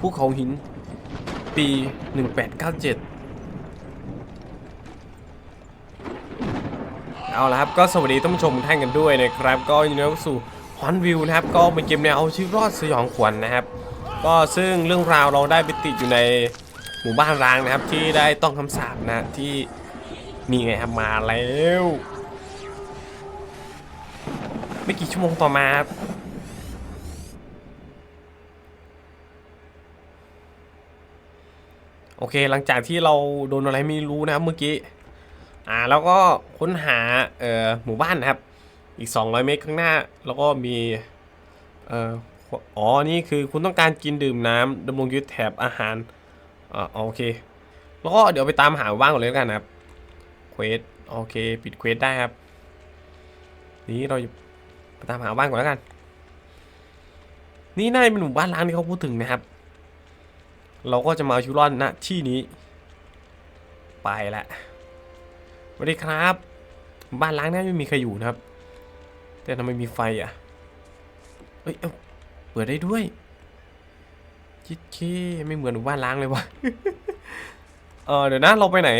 ภูเขาหิน ปี 1897 เอาละครับ ก็สวัสดีท่านผู้ชมท่านกันด้วยนะครับ ก็ยินดีต้อนรับสู่ฮอนวิวนะครับ ก็เป็นเกมแนวเอาชีวิตรอดสยองขวัญนะครับ ก็ซึ่งเรื่องราวเราได้ไปติดอยู่ในหมู่บ้านร้างนะครับ ที่ได้ต้องคำสาปนะที่นี่ไงครับมาแล้ว ไม่กี่ชั่วโมงต่อมาครับ โอเค หลังจากที่เราโดนอะไรไม่รู้นะครับเมื่อกี้ อ่า แล้วก็ค้นหา เอ่อ หมู่บ้านนะครับ อีก 200 เมตรข้างหน้า แล้วก็มี เอ่อ อ๋อ นี่คือคุณต้องการกินดื่มน้ำดำรงชีวิตแถบอาหาร อ่า โอเค แล้วก็เดี๋ยวไปตามหาหมู่บ้านก่อนเลยกันนะครับ เควส โอเค ปิดเควสได้ครับ นี้เราไปตามหาบ้านก่อนแล้วกัน นี่น่าจะเป็นหมู่บ้านล้างที่เขาพูดถึงนะครับ เราก็จะมาเอาชีวิตรอดณที่นี้ ไปละสวัสดีครับ บ้านล้างนี่ไม่มีใครอยู่นะครับ แต่ทำไมมีไฟอะเอ้ยเอ้าเปิดได้ด้วยจิ๊ดเคไม่เหมือนหนูบ้านล้างเลยวะเออเดี๋ยวนะเราไปไหน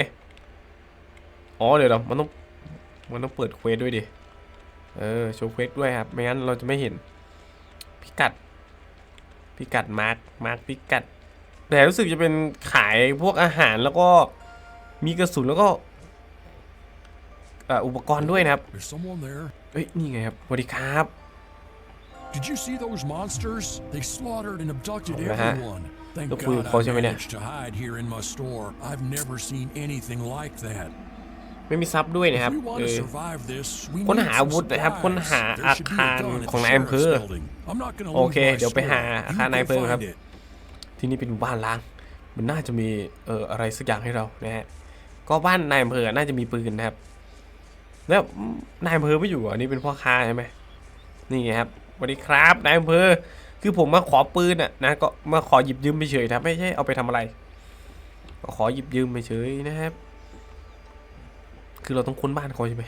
อ๋อเดี๋ยวเรามันต้องมันต้องเปิดเควสด้วยดิ เออโชว์เควสด้วยครับ ไม่งั้นเราจะไม่เห็นพิกัด พิกัดมาร์คมาร์คพิกัด แต่รู้สึกจะเป็นขายพวกอาหารแล้วก็มีกระสุนแล้วก็เอ่ออุปกรณ์ด้วยนะครับ There's someone there. เอ้ยนี่ไงครับสวัสดีครับ Did you see those monsters? They slaughtered and abducted Oh, huh? everyone. Thank Look who God I calls him in there. managed to hide here in my store. I've never seen anything like that. ไม่มีซับด้วยนะครับ If we want เอ to อ survive this, we ค้น need หา some อาวุธนะครับค้น supplies. หา There อา should be คาร a gun at ของ the นายอำเภอ sheriff's building. I'm not gonna โอ lose เค my เดี๋ยวไปหา store. อา You คารนายอำ go เภอครับ find it. ที่นี่เป็นบ้านล้าง มันน่าจะมีเอ่ออะไรสักอย่างให้เรานะฮะก็บ้านนายอำเภอน่าจะมีปืนนะครับ แล้วนายอำเภอไม่อยู่อันนี้เป็นพ่อค้าใช่ไหมนี่ไงครับสวัสดีครับนายอำเภอคือผมมาขอปืนอะนะก็มาขอหยิบยืมไปเฉยๆครับไม่ใช่เอาไปทำอะไรก็ขอหยิบยืมไปเฉยนะครับ คือเราต้องค้นบ้านเขาใช่ไหม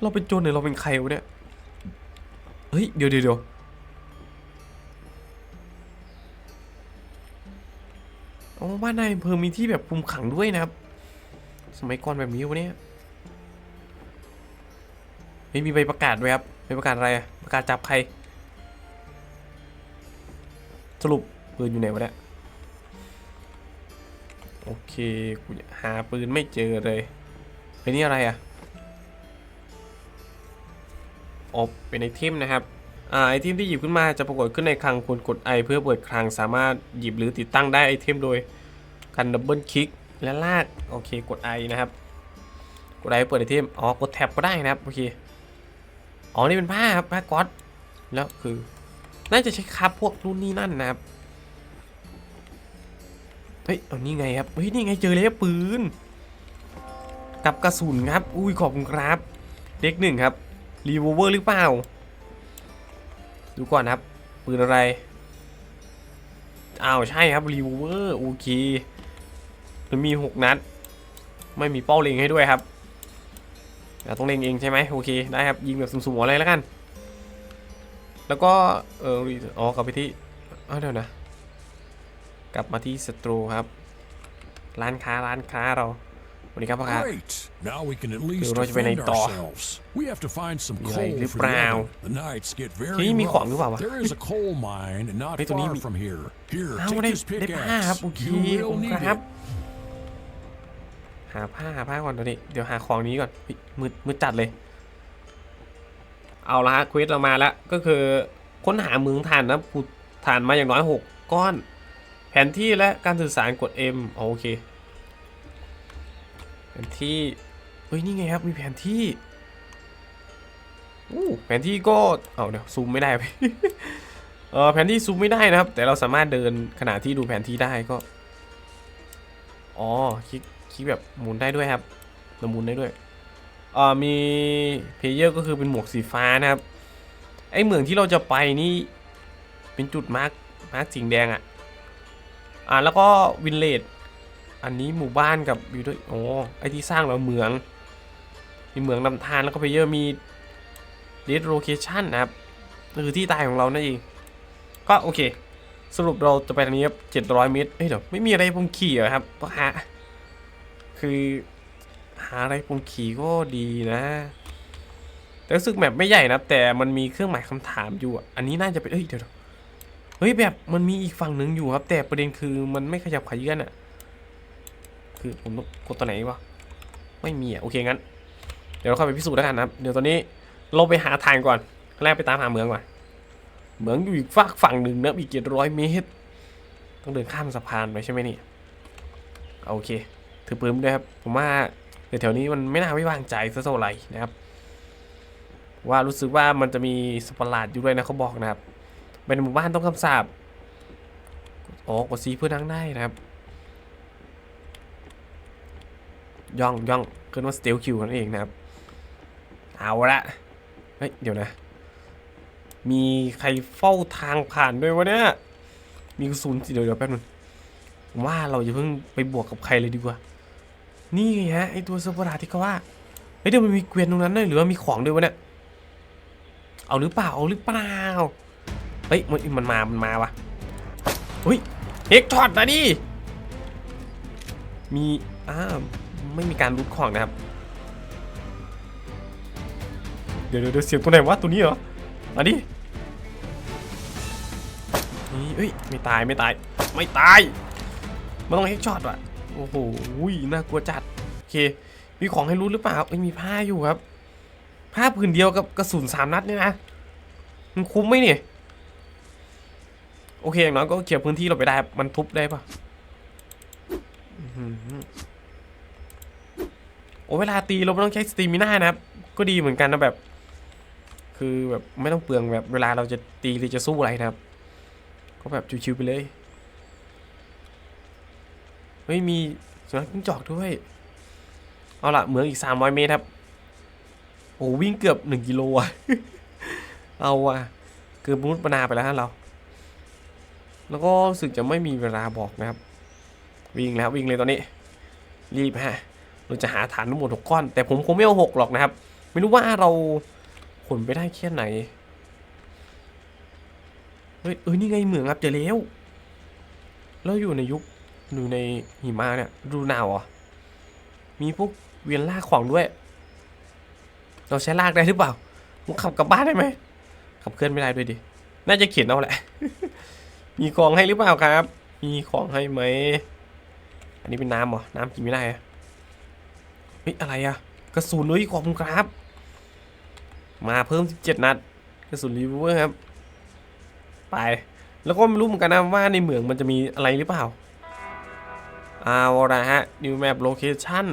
เราเป็นโจรหรือเราเป็นใครวะเนี่ยเฮ้ยเดี๋ยวเดี๋ยว เดี๋ยวโอ้บ้านนายอำเภอมีที่แบบคุมขังด้วยนะครับ สมัยก่อนแบบนี้วะเนี่ยไม่มีใบประกาศด้วยครับใบประกาศอะไรอะประกาศจับใคร สรุปปืนอยู่ไหนวะเนี่ยโอเคกูหาปืนไม่เจอเลยไอ้นี่อะไรอะอ๋อเป็นไอเทมนะครับ ไอเทมที่หยิบขึ้นมาจะปรากฏขึ้นในคลังควรกดไอเพื่อเปิดคลังสามารถหยิบหรือติดตั้งได้ไอเทมโดยการดับเบิลคลิกและลากโอเคกดไอนะครับ กดไอเปิดไอเทมอ๋อกดแท็บก็ได้นะครับโอเคอ๋อนี่เป็นผ้าครับผ้าก๊อตแล้วคือน่าจะใช้ครับพวกรุ่นนี้นั่นนะครับเฮ้ยเอานี่ไงครับเฮ้ยนี่ไงเจอแล้วปืนกับกระสุนครับ อุ้ยขอบคุณครับเด็กหนึ่งครับรีโวเวอร์หรือเปล่า ดูก่อนนะครับ ปืนอะไร อ้าว ใช่ครับรีเวอร์โอเคมันมี 6 นัด ไม่มีเป้าเล็งให้ด้วยครับเราต้องเล็งเองใช่ไหมโอเค ได้ครับ ยิงแบบสุ่มๆอะไรแล้วกัน แล้วก็ เอออ๋อกลับไปที่เอ้าเดี๋ยวนะ กลับมาที่สตรูครับ ร้านค้าร้านค้าเรา วัสดีครับพ่อค้า Great. Now we can at least เราจะไปไหน defend ต่อ ourselves. We have to find some มีอะไร coal หรือ for เป the ล่า oven. The nights get ที่ very นี่มีของหรือเปล่า rough. วะ There is a coal mine not เฮ้ยตรงนี้ far มี from here. Here, อ้าว take ได้ this ได้ผ้าครับ pickaxe. โอเค You ขอบ will คุณ need ครับ it. หาผ้าหาผ้าก่อนตอนนี้เดี๋ยวหาของนี้ก่อนเฮ้ยมืดมืดจัดเลย เอาละฮะเควสเรามาแล้ว ก็คือค้นหาเมืองฐานนะกูฐานมาอย่างน้อย6ก้อน แผนที่และการสื่อสารกด M อ๋อโอเค แผนที่ เฮ้ย นี่ไงครับ มีแผนที่อู้แผนที่ก็ เอาเดี๋ยวซูมไม่ได้ไปเออแผนที่ซูมไม่ได้นะครับ แต่เราสามารถเดินขณะที่ดูแผนที่ได้ก็ อ๋อ คลิก คลิกแบบหมุนได้ด้วยครับเราหมุนได้ด้วยเอ่อมีเพลเยอร์ก็คือเป็นหมวกสีฟ้านะครับ ไอเหมืองที่เราจะไปนี่ เป็นจุดมาร์กมาร์กสีแดงอะ่ะ อ่าแล้วก็วินเลด อันนี้หมู่บ้านกับอยู่ด้วยโอ้ไอที่สร้างเราเหมือง มีเหมืองนำทานแล้วก็เพเยอร์มีเดสโลเคชันนะครับคือที่ตายของเรานั่นเองก็โอเค สรุปเราจะไปทางนี้ครับเจ็ดร้อยเมตรเอ้ยเดี๋ยวไม่มีอะไรผมขี่เหรอครับฮะคือหาอะไรผมขี่ก็ดีนะ แต่รู้สึกแมปไม่ใหญ่นะแต่มันมีเครื่องหมายคำถามอยู่อันนี้น่าจะเป็นเอ้ยเดี๋ยวเฮ้ยแบบมันมีอีกฝั่งหนึ่งอยู่ครับ แต่ประเด็นคือมันไม่ขยับขยื่นอะ คือผมต้องกดตัวไหนวะไม่มีอะโอเคงั้น เดี๋ยวเราเข้าไปพิสูจน์แล้วกันนะครับ เดี๋ยวตอนนี้เราไปหาทางก่อนแรกไปตามหาเมืองก่อนเมืองอยู่อีกฝากฝั่งหนึ่งนะอีกเจ็ดร้อยเมตร ต้องเดินข้ามสะพานไปใช่ไหมนี่โอเค ถือปืนด้วยครับ ผมว่าแถวนี้มันไม่น่าไว้วางใจซะเท่าไหร่นะครับ ว่ารู้สึกว่ามันจะมีสปาร์ลาดอยู่ด้วยนะเขาบอกนะครับเป็นหมู่บ้านต้องคำสาบอ๋อกดซีเพื่อนั่งได้นะครับ ย่องย่องเกินว่าสเตลคิวนั่นเองนะครับ เอาละเฮ้ยเดี๋ยวนะ มีใครเฝ้าทางผ่านด้วยวะเนี่ย มีกระสุนสิเดี๋ยวเดี๋ยวแป๊บนึงผมว่าเราจะเพิ่งไปบวกกับใครเลยดีกว่า นี่ไงฮะไอตัวเซอร์ฟราที่เขาว่าเฮ้ยเดี๋ยวมันมีเกวียนตรงนั้นด้วยหรือว่ามีของด้วยวะเนี่ย เอาหรือเปล่าเอาหรือเปล่า เฮ้ยมันมันมา มันมาวะเฮ้ยเอ็กช็อตนะดิมีอ้าว ไม่มีการรูดของนะครับ เดี๋ยวเดี๋ยวเสียงตัวไหนวะตัวนี้เหรอมาดินี่เอ้ยไม่ตายไม่ตาย ไม่ตายมันต้องเฮกช็อตว่ะโอ้โหน่ากลัวจัดโอเค มีของให้รู้หรือเปล่าเอ้ยมีผ้าอยู่ครับ ผ้าผืนเดียวกับกระสุนสามนัดเนี่ยนะมันคุ้มไหมเนี่ยโอเคอย่างน้อยก็เคลียร์พื้นที่เราไปได้ มันทุบได้ปะ โอ้เวลาตีเราไม่ต้องใช้สตีมิน่านะครับ ก็ดีเหมือนกันนะแบบ คือแบบไม่ต้องเปลืองแบบเวลาเราจะตีหรือจะสู้อะไรนะครับ ก็แบบชิวๆไปเลยเฮ้ยมีสุนัขจิ้งจอกด้วย เอาละเหมืองอีก 300 เมตรครับ โอ้วิ่งเกือบ 1 กิโลอะเอาอะเกือบมุดปนาไปแล้วฮะเรา แล้วก็รู้สึกจะไม่มีเวลาบอกนะครับ วิ่งแล้ววิ่งเลยตอนนี้ รีบฮะ เราจะหาฐานทั้งหมดหกก้อน แต่ผมคงไม่เอาหกหรอกนะครับ ไม่รู้ว่าเราขนไปได้แค่ไหน เฮ้ยเอ้ยนี่ไงเหมืองครับเจอแล้วแล้วอยู่ในยุคอยู่ในหิมะเนี่ยดูหนาวอะมีพวกเวียนลากของด้วย เราใช้ลากได้หรือเปล่าผมขับกลับบ้านได้ไหมขับเคลื่อนไม่ได้ด้วยดิน่าจะเขียนเอาแหละ มีของให้หรือเปล่าครับ มีของให้ไหม อันนี้เป็นน้ำเหรอ น้ำกินไม่ได้อะ เฮ้ยอะไรอะกระสุนเฮ้ยขอบคุณครับ มาเพิ่ม 17 นัด กระสุนรีเวอร์ครับ ไป แล้วก็ไม่รู้เหมือนกันนะว่าในเหมืองมันจะมีอะไรหรือเปล่าเอาละฮะ new map location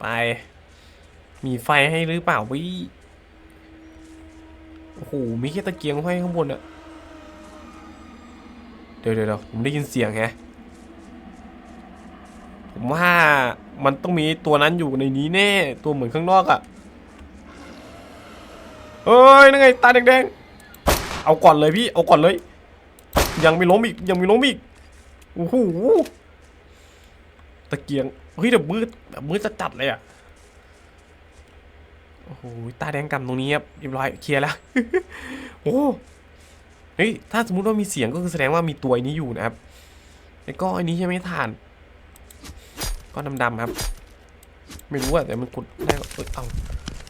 ไป มีไฟให้หรือเปล่าวิโอ้โห มีแค่ตะเกียงห้อยข้างบนอะเดี๋ยวเดี๋ยวเดี๋ยวผมได้ยินเสียงแฮะ ผมว่ามันต้องมีตัวนั้นอยู่ในนี้แน่ ตัวเหมือนข้างนอกอะเฮ้ยนั่นไงตาแดงๆ เอาก่อนเลยพี่ เอาก่อนเลย ยังไม่ล้มอีก ยังไม่ล้มอีก โอ้โห ตะเกียง เฮ้ยแบบมืดแบบมืดจะจัดเลยอะโอ้โห ตาแดงกำตรงนี้ครับเรียบร้อยเคลียร์แล้ว โอ้ เฮ้ย ถ้าสมมุติว่ามีเสียงก็คือแสดงว่ามีตัวไอ้นี้อยู่นะครับ แล้วก็อันนี้ใช่ไหมทาน ก็ดำๆครับ ไม่รู้อะแต่มันกดได้เอยเอา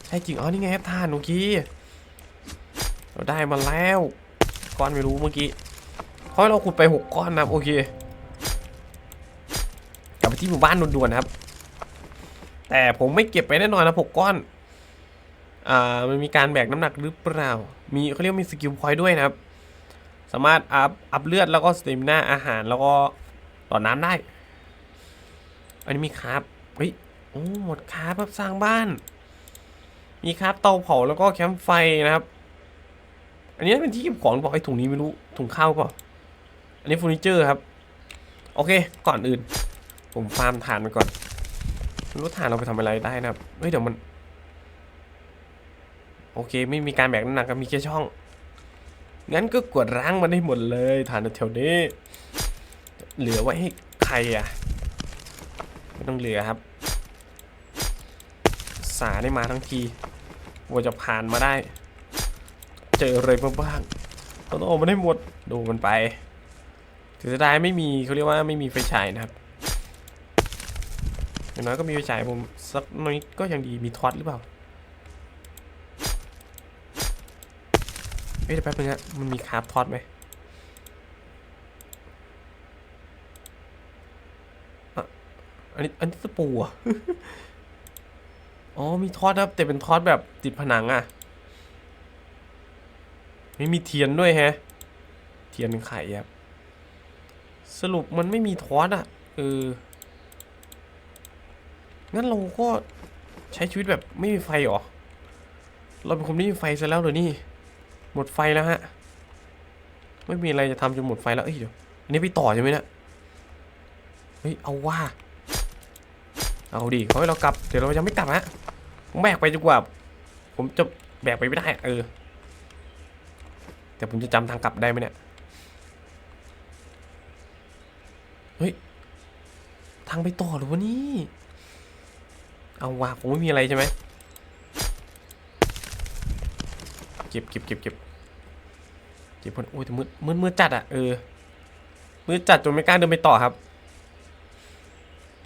ใช่จริงอ๋อนี่ไงครับทานโอเคเราได้มาแล้วก้อนไม่รู้เมื่อกี้เพราะเราขุดไปหกก้อนนะครับโอเคกลับไปที่หมู่บ้านด่วนๆนะครับ แต่ผมไม่เก็บไปแน่นอนนะหกก้อนอ่ามันมีการแบกน้ำหนักหรือเปล่า มีเขาเรียกมีสกิลพอยต์ด้วยนะครับ สามารถอัพอัพเลือดแล้วก็สเตมินาอาหารแล้วก็ต่อน้ำได้ อันนี้มีคราฟเฮ้ยโอ้หมดคราฟครับสร้างบ้าน มีคราฟเตาเผาแล้วก็แคมป์ไฟนะครับ อันนี้เป็นที่เก็บของบอกไอ้ถุงนี้ไม่รู้ถุงข้าวเปล่าอันนี้เฟอร์นิเจอร์ครับ โอเค ก่อนอื่น ผมฟาร์มถ่านไปก่อนไม่รู้ถ่านเราไปทำอะไรได้นะครับเฮ้ยเดี๋ยวมัน โอเค ไม่มีการแบกน้ำหนักก็มีแค่ช่องงั้นก็กดร้างมันให้หมดเลยฐานแถวนี้ เหลือไว้ให้ใครอะ ไม่ต้องเหลือครับ สาได้มาทั้งทีว่าจะผ่านมาได้ เจออะไรบ้างเราต้องออกมาได้หมดดูมันไปถึงจะได้ไม่มีเขาเรียกว่าไม่มีไฟฉายนะครับอย่างน้อยก็มีไฟฉายผมสักน้อยก็ยังดีมีทอตหรือเปล่าเอ้ยแป๊บนึงฮะมันมีคาร์บทอตไหมอะ อันนี้อันนี้ตะปูอะอ๋อมีทอดครับ แต่เป็นทอดแบบติดผนังอะไม่มีเทียนด้วยแฮะ เทียนไข่ครับ สรุปมันไม่มีทอดอะเอองั้นเราก็ใช้ชีวิตแบบไม่มีไฟหรอ เราเป็นคนไม่มีไฟซะแล้วเหรอนี่ หมดไฟแล้วฮะ ไม่มีอะไรจะทำจนหมดไฟแล้ว เอ้ยเดี๋ยว อันนี้ไปต่อใช่ไหมเนี่ย เฮ้ย เอาว่า เอาดิเขาให้เรากลับเดี๋ยวเรายังไม่กลับฮะแบกไปดีกว่า ผมจะแบกไปไม่ได้เออแต่ผมจะจำทางกลับได้ไหมเนี่ยเฮ้ยทางไปต่อหรือวะนี่เอาว่ะผมไม่มีอะไรใช่ไหมเก็บเก็บเก็บเก็บเก็บคนโอ้ยแต่มืดมืดมืดจัดอะเออมืดจัดจนไม่กล้าเดินไปต่อครับ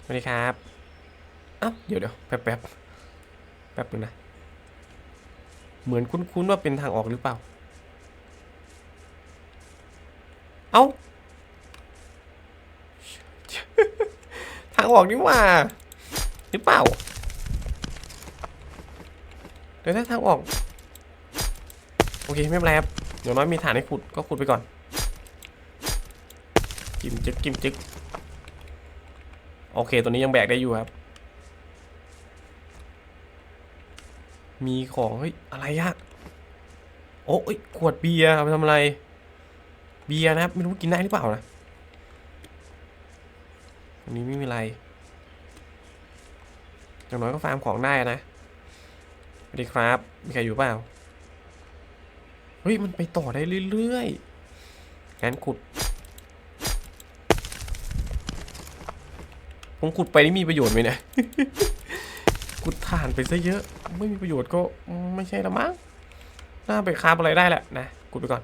สวัสดีครับ อ้าเดี๋ยวเดี๋ยวแป๊บแป๊บแป๊บนึงนะ เหมือนคุ้นๆว่าเป็นทางออกหรือเปล่า เอ้า ทางออกนี่ว่า หรือเปล่า เดี๋ยวถ้าทางออก โอเคไม่เป็นไรครับอย่างน้อยมีฐานให้ขุดก็ขุดไปก่อน กิมจึกกิมจึกโอเคตัวนี้ยังแบกได้อยู่ครับ มีของเฮ้ยอะไรอะโอ้ยขวดเบียร์เอาไปทำอะไร เบียร์นะครับไม่รู้กินได้หรือเปล่านะอันนี้ไม่มีอะไรอย่างน้อยก็ฟาร์มของได้นะสวัสดีครับมีใครอยู่เปล่าเฮ้ยมันไปต่อได้เรื่อยๆงั้นขุด ผมขุดไปนี่มีประโยชน์ไหมเนี่ย ขุดถ่านไปซะเยอะ ไม่มีประโยชน์ก็ไม่ใช่ละมั้งน่าไปคาบอะไรได้แหละนะขุดไปก่อน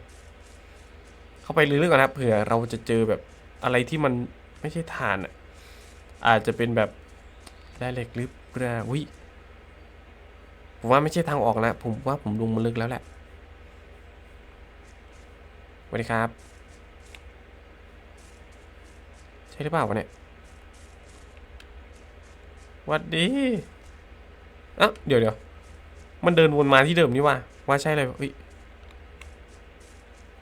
เข้าไปเรื่อยๆก่อนนะครับเผื่อเราจะเจอแบบอะไรที่มันไม่ใช่ถ่านอะอาจจะเป็นแบบได้เหล็กหรือเปล่าอุ้ยผมว่าไม่ใช่ทางออกนะผมว่าผมลงมาลึกแล้วแหละสวัสดีครับ ใช่หรือเปล่าวะเนี่ยวัด ดีอะเดี๋ยวเดี๋ยวมันเดินวนมาที่เดิมนี่ว่าว่าใช่เลยเฮ้ย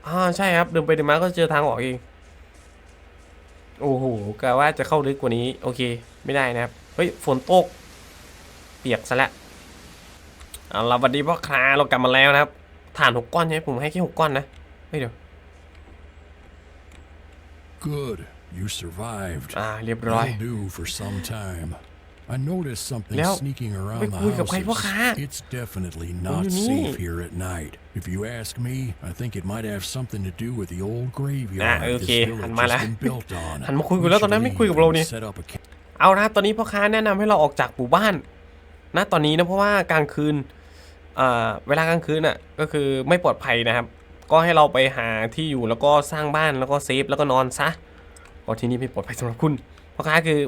อ่าใช่ครับ เดินไปเดินมาก็เจอทางออกเอง โอ้โหกะว่าจะเข้าลึกกว่านี้ โอเค ไม่ได้นะครับ เฮ้ย ฝนตก เปียกซะแล้วเอาละสวัสดีพ่อค้าเรากลับมาแล้วนะครับฐานหกก้อนใช่ไหมผมให้แค่หกก้อนนะเฮ้ยเดี๋ยว Good. You survived. อ่าเรียบร้อย That'll do for some time. I noticed something แล้ว sneaking ไป around the คุยกับใครพ่อ houses. ค้า It's definitely ผม not อยู่นี่ safe here at night. If you ask me, I think it might have something to do with the old graveyard อะโอ this เค village หันมาแล้ว has been built on. หันมาคุยกัน We แล้วตอนนั้น should ไม่คุยกับ leave เรา and นี่ set up a camp. เอาละตอนนี้พ่อค้าแนะนำให้เราออกจากหมู่บ้านณตอนนี้นะเพราะว่ากลางคืนอ่าเวลากลางคืนอะก็คือไม่ปลอดภัยนะครับ ก็ให้เราไปหาที่อยู่แล้วก็สร้างบ้านแล้วก็เซฟแล้วก็นอนซะเพราะที่นี่ไม่ปลอดภัยสำหรับคุณพ่อค้าคือ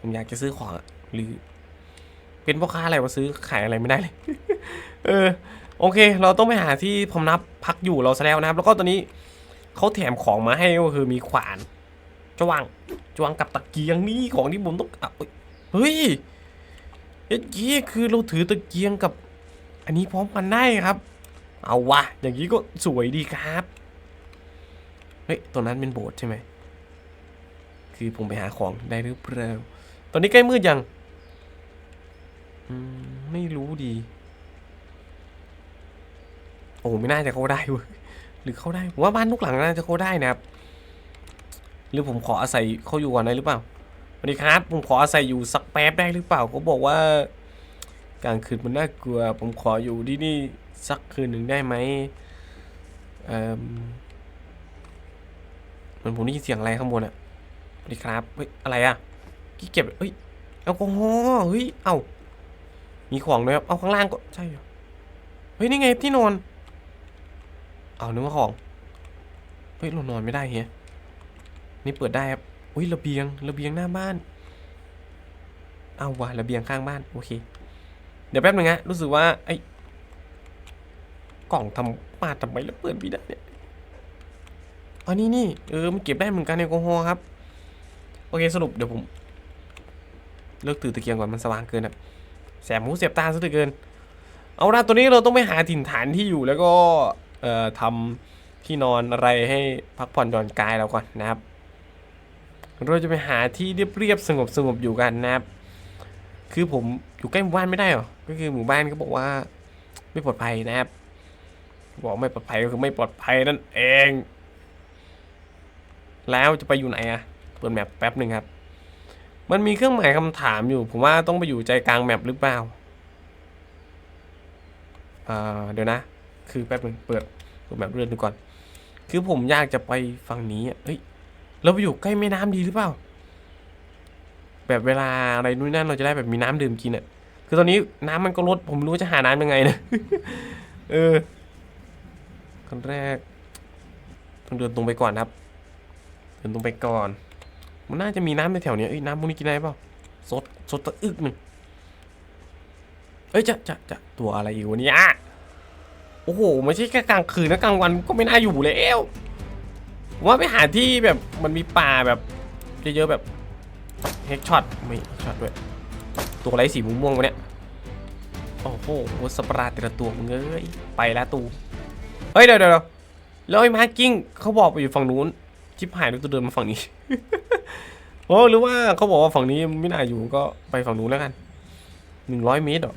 ผมอยากจะซื้อของอะ หรือเป็นพ่อค้าอะไรมาซื้อขายอะไรไม่ได้เลย เออ โอเค เราต้องไปหาที่พำนับพักอยู่เราซะแล้วนะครับ แล้วก็ตอนนี้เขาแถมของมาให้ก็คือมีขวานจวงจวงกับตะเกียงนี่ของที่ผมต้องเอาเฮ้ยเอ็ดกี้คือเราถือตะเกียงกับ อันนี้พร้อมกันได้ครับ เอาวะอย่างนี้ก็สวยดีครับ เฮ้ยตรงนั้นเป็นโบสถ์ใช่ไหมคือผมไปหาของได้หรือเปล่าตอนนี้ใกล้มืดยัง ไม่รู้ดี โอ้ไม่น่าจะเข้าได้เว้ยหรือเข้าได้ผมว่าบ้านทุกหลังน่าจะเข้าได้นะครับ หรือผมขออาศัยเขาอยู่ก่อนได้หรือเปล่าสวัสดีครับ ผมขออาศัยอยู่สักแป๊บได้หรือเปล่าเขาบอกว่ากลางคืนมันน่ากลัว ผมขออยู่ที่นี่สักคืนหนึ่งได้ไหมเอ่อเหมือนผมได้ยินเสียงอะไรข้างบนอะสวัสดีครับเฮ้ยอะไรอะกี่เก็บเฮ้ยแอลกอฮอล์เฮ้ยเอ้า มีของด้วยครับ เอาข้างล่างก็ใช่เหรอเฮ้ยนี่ไงที่นอน เอานึกว่าของ เฮ้ยเรานอนไม่ได้เฮียนี่เปิดได้ครับ อุ้ยระเบียงระเบียงหน้าบ้าน เอาว่ะระเบียงข้างบ้านโอเค เดี๋ยวแป๊บนึงฮะรู้สึกว่าไอ้กล่องทำมาดทำไมแล้วเปิดไม่ได้เนี่ยอันนี้นี่เออมันเก็บได้เหมือนกันแอลกอฮอล์ครับ โอเคสรุปเดี๋ยวผม เลิกตื่นตะเกียงก่อนมันสว่างเกินครับ แสบหูเสียบตาซะเหลือเกิน เอาละตัวนี้เราต้องไปหาถิ่นฐานที่อยู่แล้วก็เอ่อทำที่นอนอะไรให้พักผ่อนหย่อนกายเราก่อนนะครับ เราจะไปหาที่เรียบๆสงบสงบๆอยู่กันนะครับ คือผมอยู่ใกล้หมู่บ้านไม่ได้หรอ ก็คือหมู่บ้านก็บอกว่าไม่ปลอดภัยนะครับ บอกไม่ปลอดภัยก็คือไม่ปลอดภัยนั่นเอง แล้วจะไปอยู่ไหนอะเปิดแมปแป๊บหนึ่งครับ มันมีเครื่องหมายคำถามอยู่ ผมว่าต้องไปอยู่ใจกลางแมปหรือเปล่าเเดี๋ยวนะ คือแป๊บหนึงเปิดเปิดแมปเรื่อนดูก่อน คือผมอยากจะไปฝั่งนี้อะเฮ้ยเราไปอยู่ใกล้แม่น้ำดีหรือเปล่า แบบเวลาอะไรนู่นนั่นเราจะได้แบบมีน้ำดื่มกินอะคือตอนนี้น้ำมันก็ลดผมรู้จะหาน้ำยังไงนะ เออคนแรกต้องเดินตรงไปก่อนครับ เดินตรงไปก่อน มันน่าจะมีน้ำในแถวเนี้ยเอ้ยน้ำพวกนี้กินได้เปล่าสดสดตะอึกหนึ่งเอ้ยจะจะจะตัวอะไรอยู่วะเนี่ยโอ้โหไม่ใช่แค่กลางคืนนะกลางวันก็ไม่น่าอยู่แล้วว่าไปหาที่แบบมันมีป่าแบบเยอะๆแบบเฮกช็อตไม่ช็อตด้วย ตัวอะไรสีม่วงๆวะเนี่ยโอ้โหสปราแต่ละตัวมึงเอ้ยไปแล้วตูเฮ้ยเดี๋ยวเดี๋ยวเดี๋ยวแล้วไอ้มาร์กิ้งเขาบอกไปอยู่ฝั่งนู้น ชิบหายแล้วตัวเดินมาฝั่งนี้ โอ้หรือว่าเขาบอกว่าฝั่งนี้ไม่น่าอยู่ก็ไปฝั่งนู้นแล้วกันหนึ่งร้อยเมตรเหรอ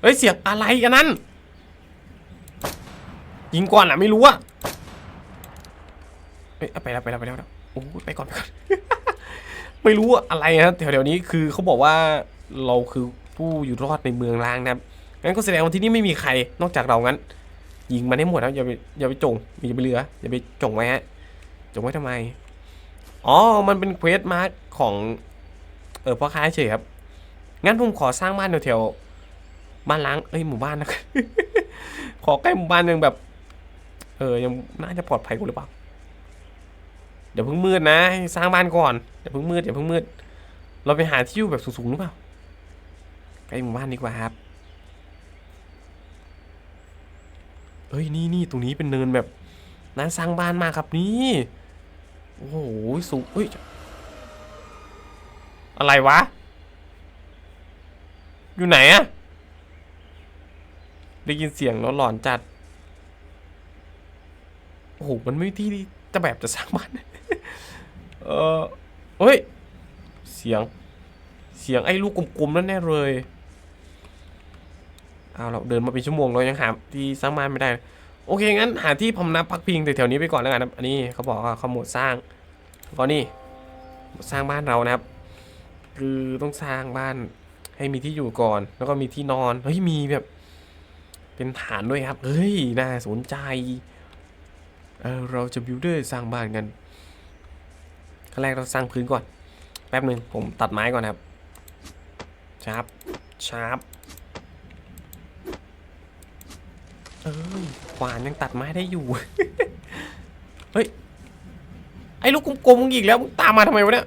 เฮ้ยเสียงอะไรกันนั้น ยิงก่อนอะไม่รู้อะเฮ้ยไปแล้วไปแล้วไปแล้วโอ้ไปก่อนไปก่อน ไม่รู้อะอะไรนะแถวๆนี้คือเขาบอกว่าเราคือผู้อยู่รอดในเมืองล้างนะครับงั้นก็แสดงว่าที่นี่ไม่มีใครนอกจากเรางั้น ยิงมันให้หมดนะอย่าไปอย่าไปจงอย่าไปเหลืออย่าไปจงไว้ฮะจงไว้ทำไมอ๋อมันเป็นเควสมาร์ของเออพ่อค้าเฉยครับงั้นผมขอสร้างบ้านแถวๆบ้านล้างเอ้ยหมู่บ้านนะขอใกล้หมู่บ้านยังแบบ เออยังน่าจะปลอดภัยกว่าหรือเปล่าเดี๋ยวเพิ่งมืดนะ สร้างบ้านก่อนเดี๋ยวเพิ่งมืดเดี๋ยวเพิ่งมืด เราไปหาที่อยู่แบบสูงๆหรือเปล่าใกล้หมู่บ้านดีกว่าครับ เอ้ยนี่นี่ตรงนี้เป็นเนินแบบน่าสร้างบ้านมากครับนี่โอ้โหสูงเอ้ยอะไรวะ อยู่ไหนอะได้ยินเสียงแล้วหลอนจัดโอ้โหมันไม่ที่ที่จะแบบจะสร้างบ้านเออเฮ้ยเสียงเสียงไอ้ลูกกลมๆนั่นแน่เลย เอาเราเดินมาเป็นชั่วโมงเรายังหาที่สร้างบ้านไม่ได้ โอเคงั้นหาที่พำนักพักพิงแถวๆนี้ไปก่อนแล้วกันนะครับอันนี้เขาบอกว่าเขาหมดสร้างก็นี่สร้างบ้านเรานะครับ คือต้องสร้างบ้านให้มีที่อยู่ก่อน แล้วก็มีที่นอนเฮ้ยมีแบบ เป็นฐานด้วยครับเฮ้ยน่าสนใจเเราจะบิวเดอร์สร้างบ้านกันขั้นแรกเราสร้างพื้นก่อน แป๊บหนึ่งผมตัดไม้ก่อนนะครับชาร์ปชาร์ป เอ้ยขวานยังตัดไม้ได้อยู่ เฮ้ย ไอ้ลูกกลมๆมึงอีกแล้วมึงตามมาทำไมวะเนี่ย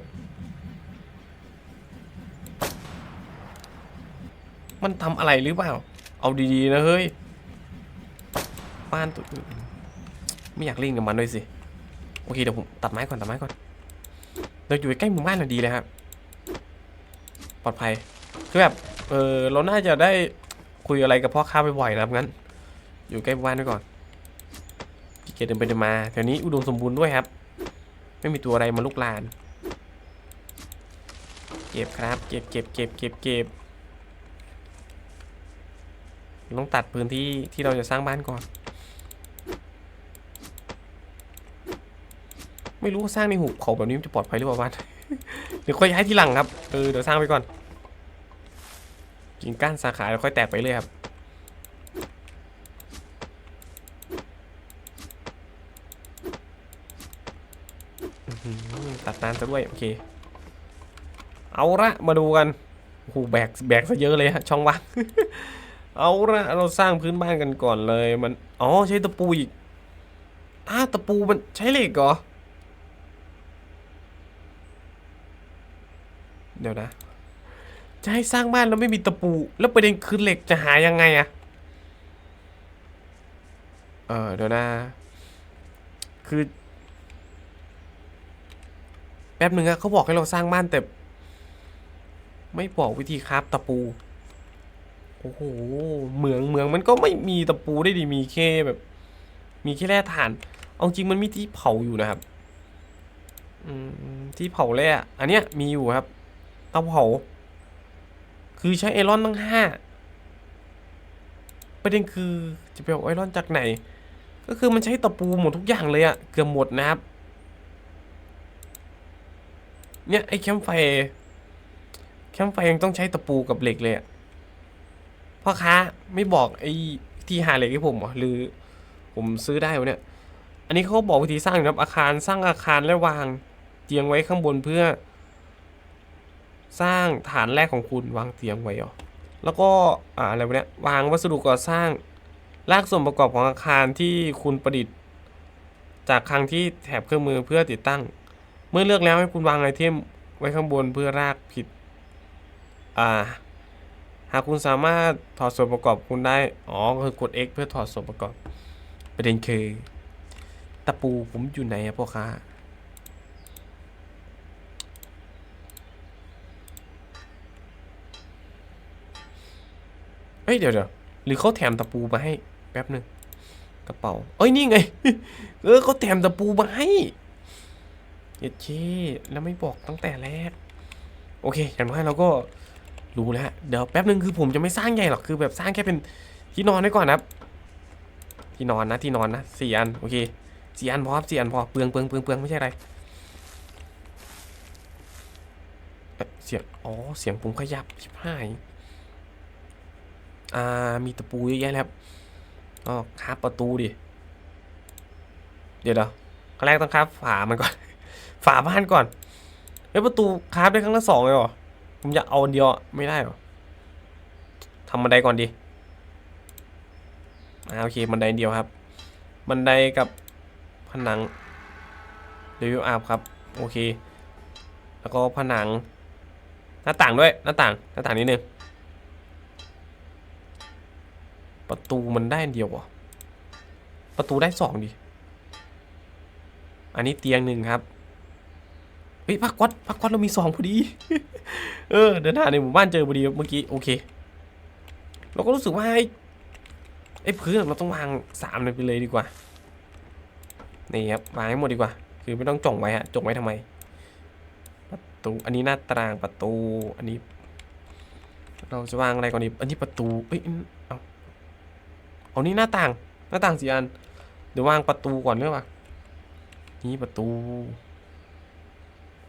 มันทำอะไรหรือเปล่า เอาดีๆนะเฮ้ยบ้านตัวไม่อยากเล่นกับมันด้วยสิ โอเคเดี๋ยวผมตัดไม้ก่อนตัดไม้ก่อน เราอยู่ใกล้หมู่บ้านเราดีเลยครับ ปลอดภัย คือแบบ เออเราน่าจะได้คุยอะไรกับพ่อค้าบ่อยๆนะครับงั้น อยู่ใกล้บ้านไว้ก่อนขี้เกียจเดินไปเดินมาแถวนี้อุดมสมบูรณ์ด้วยครับ ไม่มีตัวอะไรมาลุกลาน เก็บครับ เก็บเก็บเก็บเก็บเก็บต้องตัดพื้นที่ที่เราจะสร้างบ้านก่อน ไม่รู้สร้างในหุบเขาแบบนี้มันจะปลอดภัยหรือเปล่าบ้านเดี๋ยวค่อยย้ายทีหลังครับ เออเดี๋ยวสร้างไปก่อนกิ่งก้านสาขาแล้วค่อยแตกไปเลยครับ อืมตัดนาน ซะด้วยโอเค เอาละมาดูกันโอ้โหแบกแบกซะเยอะเลยฮะช่องว่างเอาละเราสร้างพื้นบ้านกันก่อนเลยมันอ๋อใช้ตะปูอีกอ้าตะปูมันใช้เหล็กเหรอเดี๋ยวนะ จะให้สร้างบ้านแล้วไม่มีตะปู แล้วประเด็นคือเหล็กจะหายังไงอะเออเดี๋ยวนะ คือ แป๊บหนึ่งอะเขาบอกให้เราสร้างบ้านแต่ ไม่บอกวิธีคราฟตะปู โอ้โหเหมืองเหมืองมันก็ไม่มีตะปูได้ดีมีแค่แบบ มีแค่แร่ถ่าน เอาจริงมันมีที่เผาอยู่นะครับอืมที่เผาแร่อะอันเนี้ยมีอยู่ครับเตาเผา คือใช้ไอรอนตั้งห้าประเด็นคือจะไปเอาไอรอนจากไหน ก็คือมันใช้ตะปูหมดทุกอย่างเลยอะเกือบหมดนะครับ เนี่ยไอแคมไฟ แคมไฟยังต้องใช้ตะปูกับเหล็กเลยอะพ่อค้าไม่บอกไอ้ที่หาเหล็กให้ผมเหรอหรือ ผมซื้อได้วะเนี่ย อันนี้เขาบอกวิธีสร้างนะครับอาคารสร้างอาคารและวางเตียงไว้ข้างบนเพื่อ สร้างฐานแรกของคุณวางเตียงไว้เหรอแล้วก็อ่าอะไรวะเนี่ยวางวัสดุก่อสร้างรากส่วนประกอบของอาคารที่คุณประดิษฐ์ จากครั้งที่แถบเครื่องมือเพื่อติดตั้ง เมื่อเลือกแล้วให้คุณวางไอเทมไว้ข้างบนเพื่อรากผิด อ่า หากคุณสามารถถอดส่วนประกอบคุณได้ อ๋อ คือกด X เพื่อถอดส่วนประกอบ ประเด็นคือ ตะปูผมอยู่ไหนอะพ่อค้าเฮ้ยเดี๋ยวเดี๋ยวหรือเขาแถมตะปูมาให้แป๊บหนึ่งกระเป๋า เอ้ยนี่ไง เออเขาแถมตะปูมาให้ เย็ดเช่แล้วไม่บอกตั้งแต่แรก โอเคอย่างน้อยเราก็รู้แล้ว เดี๋ยวแป๊บหนึ่งคือผมจะไม่สร้างใหญ่หรอก คือแบบสร้างแค่เป็นที่นอนไว้ก่อนนะครับ ที่นอนนะที่นอนนะสี่อันโอเคสี่อันพอครับสี่อันพอเปลืองเปลืองเปลืองเปลืองไม่ใช่อะไรเสียง อ๋อ เสียงผมขยับชิบหาย อ่า มีตะปูเยอะแยะแล้วครับอ๋อคาบประตูดิ เดี๋ยวเดี๋ยวขั้นแรกต้องคาบฝามันก่อน ฝาบ้านก่อนเฮ้ยประตูคาบได้ครั้งละสองเลยเหรอ ผมอยากเอาอันเดียวไม่ได้หรอทำบันไดก่อนดิอ่าโอเคบันไดเดียวครับ บันไดกับผนังเดวิลอาร์ครับ โอเค แล้วก็ผนัง หน้าต่างด้วย หน้าต่าง หน้าต่างนิดนึง ประตูมันได้เดียวเหรอประตูได้สองดิ อันนี้เตียงหนึ่งครับ เฮ้ยพักวัดพักวัดเรามีสองพอดี เออเดินทางในหมู่บ้านเจอพอดีเมื่อกี้โอเค เราก็รู้สึกว่าไอ้ไอ้พื้นเราต้องวางสามเลยไปเลยดีกว่านี่ครับวางให้หมดดีกว่า คือไม่ต้องจ่องไว้ฮะจ่องไว้ทำไม ประตูอันนี้หน้าต่างประตูอันนี้ เราจะวางอะไรก่อนดีอันนี้ประตูเอ้ยเอาเอานี่หน้าต่างหน้าต่างสี่อันเดี๋ยววางประตูก่อนเรื่องว่านี่ประตู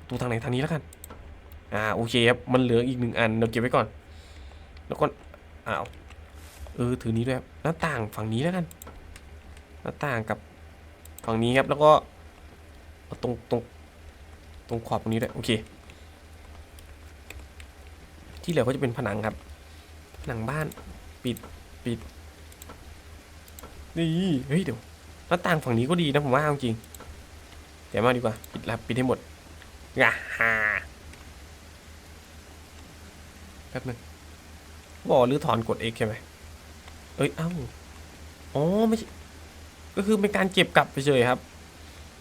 ตูทางไหนทางนี้แล้วกัน อ่าโอเคครับ มันเหลืออีกหนึ่งอัน เราเก็บไว้ก่อน แล้วก็อ้าว เออถือนี้ด้วยครับหน้าต่างฝั่งนี้แล้วกัน หน้าต่างกับฝั่งนี้ครับ แล้วก็ตรงตรงตรงขอบตรงนี้ด้วยโอเค ที่เหลือก็จะเป็นผนังครับ ผนังบ้านปิดปิดนี่เฮ้ยเดี๋ยวหน้าต่างฝั่งนี้ก็ดีนะผมว่าจริงเดี๋ยวมาดีกว่า ปิดล้วปิดให้หมด งาฮาแป๊บนึงบอกหรือถอนกด X ใช่ไหมเอ้ย เอ้า อ๋อ ไม่ใช่ก็คือเป็นการเก็บกลับไปเฉยครับ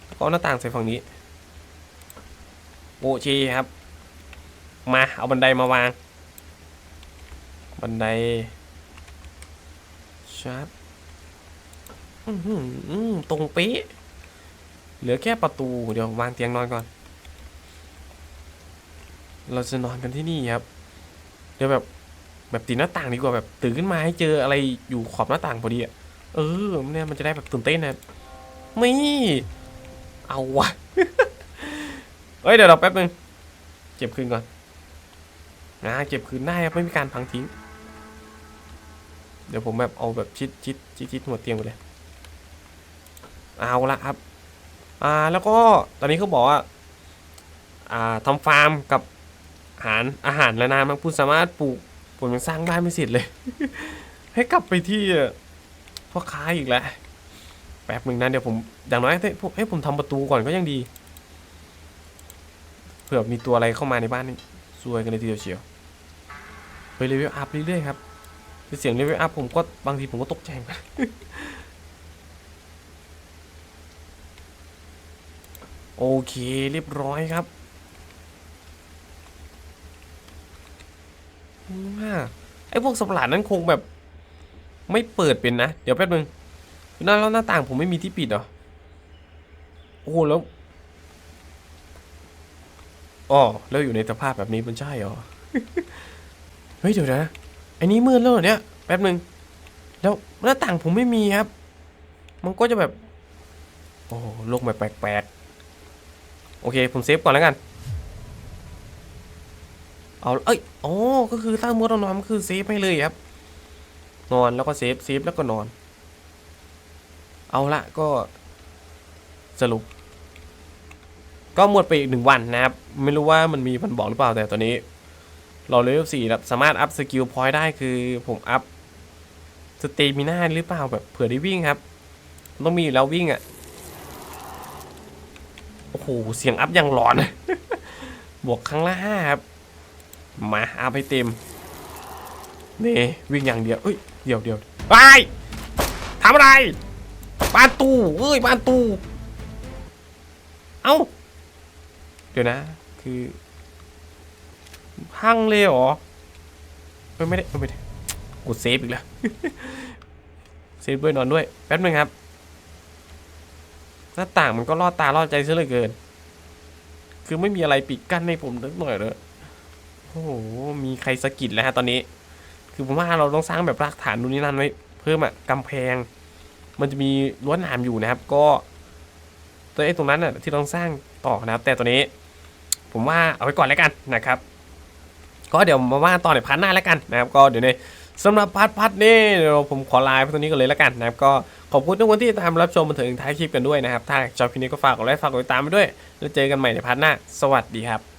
แล้วก็เอาหน้าต่างใส่ฝั่งนี้ โอเคครับ มา เอาบันไดมาวาง บันไดชับอื้อหืออื้อตรงเป๊ะเหลือแค่ประตู เดี๋ยววางเตียงนอนก่อน เราจะนอนกันที่นี่ครับ เดี๋ยวแบบแบบตีหน้าต่างดีกว่าแบบตื่นขึ้นมาให้เจออะไรอยู่ขอบหน้าต่างพอดีอะเออเนี่ยมันจะได้แบบตื่นเต้นนะนี่เอาวะเฮ้ยเดี๋ยวเราแป๊บนึงเก็บคืนก่อนนะเก็บคืนได้ครับไม่มีการพังทิ้ง เดี๋ยวผมแบบเอาแบบชิดชิดชิดชิดหัวเตียงไปเลยเอาละครับ อ่าแล้วก็ตอนนี้เขาบอกว่าอ่าทำฟาร์มกับ หารอาหารและน้ำมันคุณสามารถปลูกผมยังสร้างบ้านไม่เสร็จเลย ให้กลับไปที่พ่อค้าอีกแล้วแป๊บหนึ่งนะเดี๋ยวผมอย่างน้อยให้ผมให้ผมทำประตูก่อนก็ยังดีเผื่อมีตัวอะไรเข้ามาในบ้านนี่ซวยกันเลยทีเดียวเชียวเฮ้ยเลเวลอัพเรื่อยๆครับคือเสียงเลเวลอัพผมก็บางทีผมก็ตกใจเหมือนกันโอเคเรียบร้อยครับว่า ไอ้พวกสัตว์หลาดนั้นคงแบบ ไม่เปิดเป็นนะ เดี๋ยวแป๊บนึงหน้าแล้วหน้าต่างผมไม่มีที่ปิดเหรอ โอ้โหแล้วอ๋อแล้วอยู่ในสภาพแบบนี้มันใช่เหรอ เฮ้ยเดี๋ยวนะไอ้นี้มืดแล้วเนี่ย แป๊บนึง แล้วหน้าต่างผมไม่มีครับ มันก็จะแบบ โอ้โลกแบบแปลกๆ โอเค ผมเซฟก่อนแล้วกัน เอาเอ้ยโอ๋อก็คือถ้ามัวเรานอนมันคือเซฟให้เลยครับ นอนแล้วก็เซฟเซฟแล้วก็นอน เอาละก็สรุป ก็หมดไปอีกหนึ่งวันนะครับ ไม่รู้ว่ามันมีมันบอกหรือเปล่าแต่ตอนนี้ เราเลเวลสี่ครับสามารถอัพสกิลพอยต์ได้คือผมอัพสเตมิน่าหรือเปล่าแบบเผื่อได้วิ่งครับ ต้องมีอยู่แล้ววิ่งอะ่ะโอ้โหเสียงอัพยังหลอน บวกครั้งละห้าครับ มาอัพให้เต็มนี่วิ่งอย่างเดียวเอ้ยเดี๋ยวเดี๋ยวไปทำอะไรบ้านตู้เอ้ยบ้านตู้เอ้าเดี๋ยวนะ คือพังเลยเหรอเอ้ไม่ได้ไม่ได้กดเซฟอีกแล้วเซฟด้วยนอนด้วยแป๊บนึงครับ หน้าต่างมันก็ลอดตาลอดใจซะเหลือเกิน คือไม่มีอะไรปิดกั้นให้ผมนิดหน่อยเลย อ้โห มีใครสะกิดแล้วฮะตอนนี้ คือผมว่าเราต้องสร้างแบบรากฐานนู่นนี่นั่นไว้เพิ่มอะกำแพง มันจะมีรั้วหนามอยู่นะครับ ก็ตัวไอ้ตรงนั้นน่ะที่ต้องสร้างต่อนะครับ แต่ตัวนี้ ผมว่าเอาไว้ก่อนแล้วกันนะครับ ก็เดี๋ยวมาว่าตอนในพาร์ทหน้าแล้วกันนะครับ ก็เดี๋ยวในสำหรับพาร์ทพาร์ทนี้เดี๋ยวผมขอไลน์ไปตรงนี้กันเลยแล้วกันนะครับ ก็ขอบคุณทุกคนที่ตามรับชมมาถึงท้ายคลิปกันด้วยนะครับ ถ้าชอบคลิปนี้ก็ฝากกดไลค์ฝากกดติดตามไปด้วย แล้วเจอกันใหม่ในพาร์ทหน้า สวัสดีครับ